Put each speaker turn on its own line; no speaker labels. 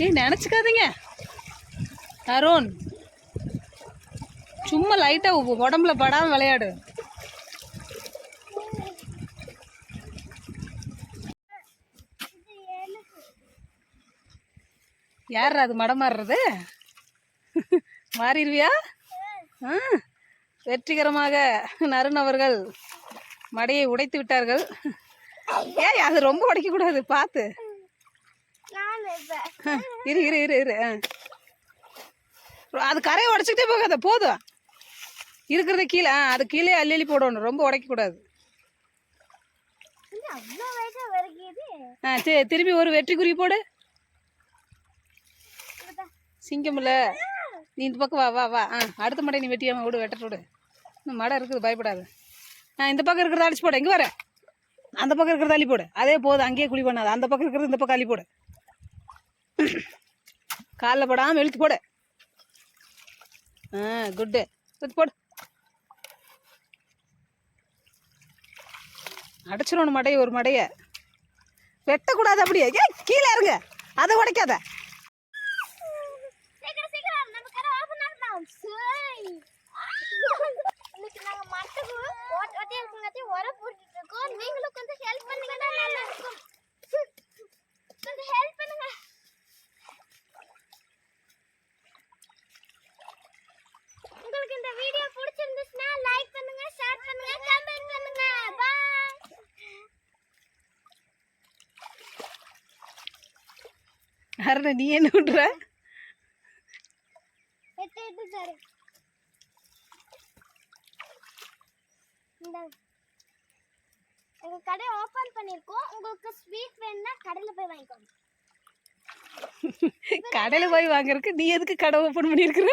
டேய் நினச்சிக்காதீங்க. அருண் சும்மா லைட்டாக உடம்புல படாமல் விளையாடு. யார் அது மடம் மாறிடுவியா? ஆ வெற்றிகரமாக நருண் அவர்கள் மடையை உடைத்து விட்டார்கள். ஏய் அது ரொம்ப உடைக்கக்கூடாது பார்த்து. இரு இரு இரு இரு. அது கரையை உடச்சிக்கிட்டே போகாத போதும் இருக்கிறத கீழே ஆ அது கீழே அள்ளி அள்ளி போடணும். ரொம்ப உடைக்கக்கூடாது. ஆ சரி திரும்பி ஒரு வெற்றி குறி போடு சிங்கம்ல. நீ இந்த பக்கம் வா வா வா. ஆ அடுத்த மடை நீ வெட்டியாம விடு வெட்டட்டு விடு இன்னும் மடை இருக்குது பயப்படாது. ஆ இந்த பக்கம் இருக்கிறத அடிச்சு போடு. இங்கே வர. அந்த பக்கம் இருக்கிறத அள்ளி போடு. அதே போதும் அங்கேயே குழி பண்ணாது. அந்த பக்கம் இருக்கிறது இந்த பக்கம் அள்ளி போடு. காலில் போடாமல் இழுத்து போடு. ஆ குட்டு இழுத்து போடு. அடைச்சிடணும் மடையை ஒரு மடையை. வெட்டக்கூடாது அப்படியே. ஏய் கீழே இருங்க அதை உடைக்காத.
உரம் போட்டுட்டு இருக்கோம். நீங்களும் கொஞ்சம்
அருணா நீ என்ன
இந்த எங்க கடை ஓபன் பண்ணிருக்கோம் உங்களுக்கு ஸ்வீட் வேணும்னா கடையில போய் வாங்கிக்கோங்க.
கடையில் போய் வாங்குறதுக்கு நீ எதுக்கு கடை ஓப்பன் பண்ணியிருக்கிற?